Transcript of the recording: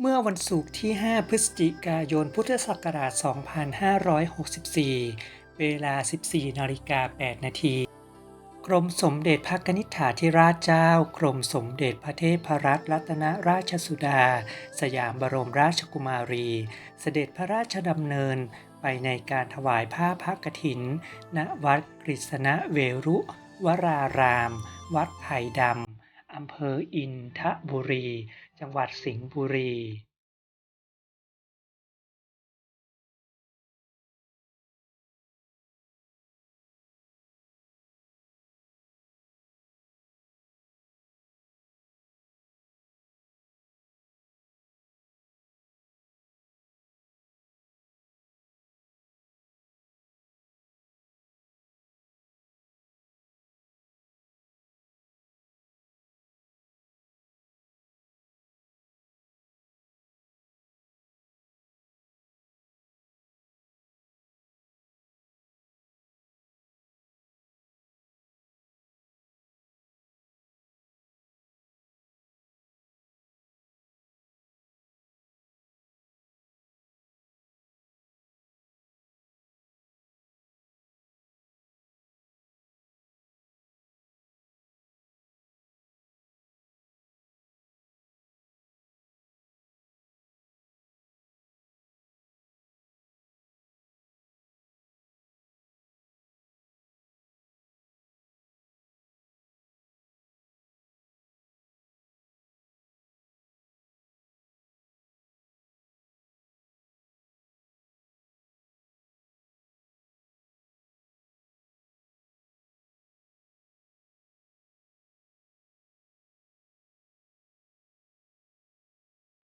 เมื่อวันศุกร์ที่ 5 พฤศจิกายน พุทธศักราช 2564 เวลา 14นาฬิกา8นาที กรมสมเด็จพระนิษฐาธิราชเจ้า กรมสมเด็จพระเทพรัตนรัตนราชสุดา สยามบรมราชกุมารี เสด็จพระราชดำเนินไปในการถวายผ้าพระกฐิน ณ วัดกฤษณเวรุ วราราม วัดไผ่ดำอำเภออินทบุรี จังหวัดสิงห์บุรี